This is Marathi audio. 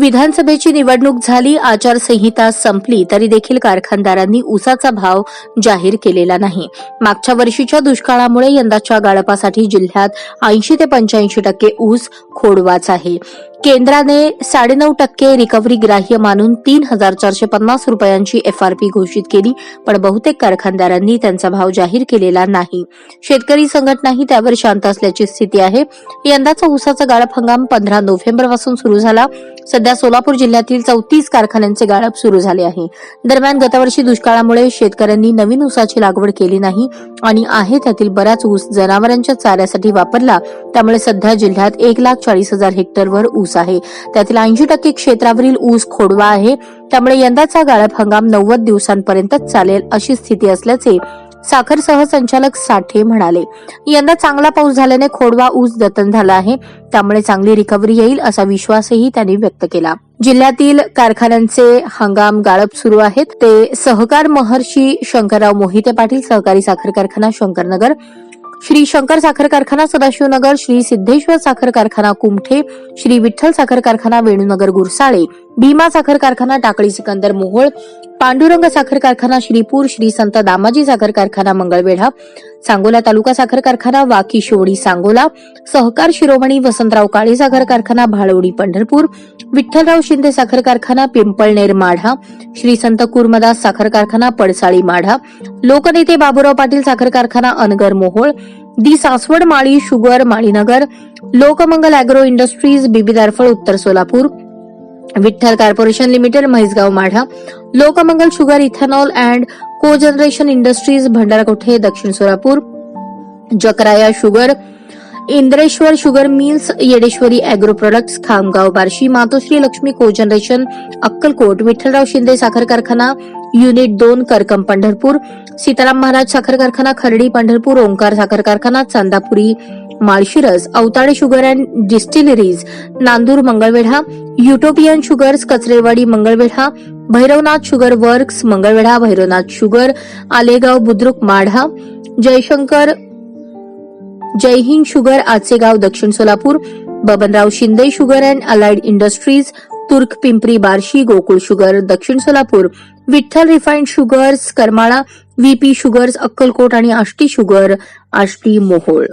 विधानसभेची निवडणूक झाली आचारसंहिता संपली तरी देखील कारखानदारांनी ऊसाचा भाव जाहीर केलेला नाही. मागच्या वर्षीच्या दुष्काळामुळे यंदाच्या गाळपासाठी जिल्ह्यात ऐंशी ते पंच्याऐंशी टक्के ऊस खोडवाच आहे. केंद्राने साडेनऊ टक्के रिकव्हरी ग्राह्य मानून तीन हजार चारशे पन्नास रुपयांची एफआरपी घोषित केली पण बहुतेक कारखानदारांनी त्यांचा भाव जाहीर केलेला नाही. शेतकरी संघटनाही त्यावर शांत असल्याची स्थिती आहे. यंदाचा ऊसाचा गाळप हंगाम पंधरा नोव्हेंबरपासून सुरू झाला. सध्या सोलापूर जिल्ह्यातील चौतीस कारखान्यांचे गाळप सुरू झाले आहे. दरम्यान गतवर्षी दुष्काळामुळे शेतकऱ्यांनी नवीन ऊसाची लागवड केली नाही आणि आहे त्यातील बराच ऊस जनावरांच्या चाऱ्यासाठी वापरला. त्यामुळे सध्या जिल्ह्यात एक लाख चाळीस हजार हेक्टरवर ऊस ऊस आहे. त्यातील ऐंशी टक्के क्षेत्रावरील ऊस खोडवा आहे. त्यामुळे यंदाचा गाळप हंगाम नव्वद दिवसांपर्यंत चालेल अशी स्थिती असल्याचे साखर सहसंचालक साठे म्हणाले. यंदा चांगला पाऊस झाल्याने खोडवा ऊस जतन झाला आहे. त्यामुळे चांगली रिकव्हरी येईल असा विश्वासही त्यांनी व्यक्त केला. जिल्ह्यातील कारखान्यांचे हंगाम गाळप सुरू आहेत. ते सहकार महर्षी शंकरराव मोहिते पाटील सहकारी साखर कारखाना शंकरनगर श्री शंकर साखर कारखाना सदाशिवनगर श्री सिद्धेश्वर साखर कारखाना कुमठे श्री विठ्ठल साखर कारखाना वेणूनगर गुरसाळे भीमा साखर कारखाना टाकळी सिकंदर मोहोळ पांडुरंग साखर कारखाना श्रीपूर श्री संत दामाजी साखर कारखाना मंगळवेढा सांगोला तालुका साखर कारखाना वाकी शिवडी सांगोला सहकार शिरोमणी वसंतराव काळे साखर कारखाना भाळवडी पंढरपूर विठ्ठलराव शिंदे साखर कारखाना पिंपळनेर माढा श्री संत कुर्मदास साखर कारखाना पडसाळी माढा लोकनेते बाबुराव पाटील साखर कारखाना Angar Mohol the Saswad Mali sugar Malinagar Lokmangal agro industries Bibidarphal उत्तर Solapur Vitthal corporation limited Mhaisgaon Madha Lokmangal sugar ethanol and cogeneration industries Bhandara Kothe दक्षिण Solapur Jakraya sugar Indreshwar sugar mills Yedeshwari agro products Khamgaon Barshi Matoshri Laxmi cogeneration Akkalkot Vitthalrao Shinde साखर कारखाना युनिट दोन करकम पंढरपूर सीताराम महाराज साखर कारखाना खर्डी पंढरपूर ओंकार साखर कारखाना Chandapuri Malshiras Awtade sugar and distilleries Nandur Mangalvedha utopian sugars Kacharewadi Mangalvedha Bhairavnath sugar works Mangalvedha Bhairavnath sugar Alegaon Budruk Madha Jaishankar Jaihind sugar Achegaon दक्षिण Solapur Babanrao Shinde sugar and allied industries Turk Pimpri Barshi Gokul sugar दक्षिण Solapur Vitthal refined sugars Karmala VP sugars Akkalkot आणि आष्टी शुगर आष्टी मोहोळ.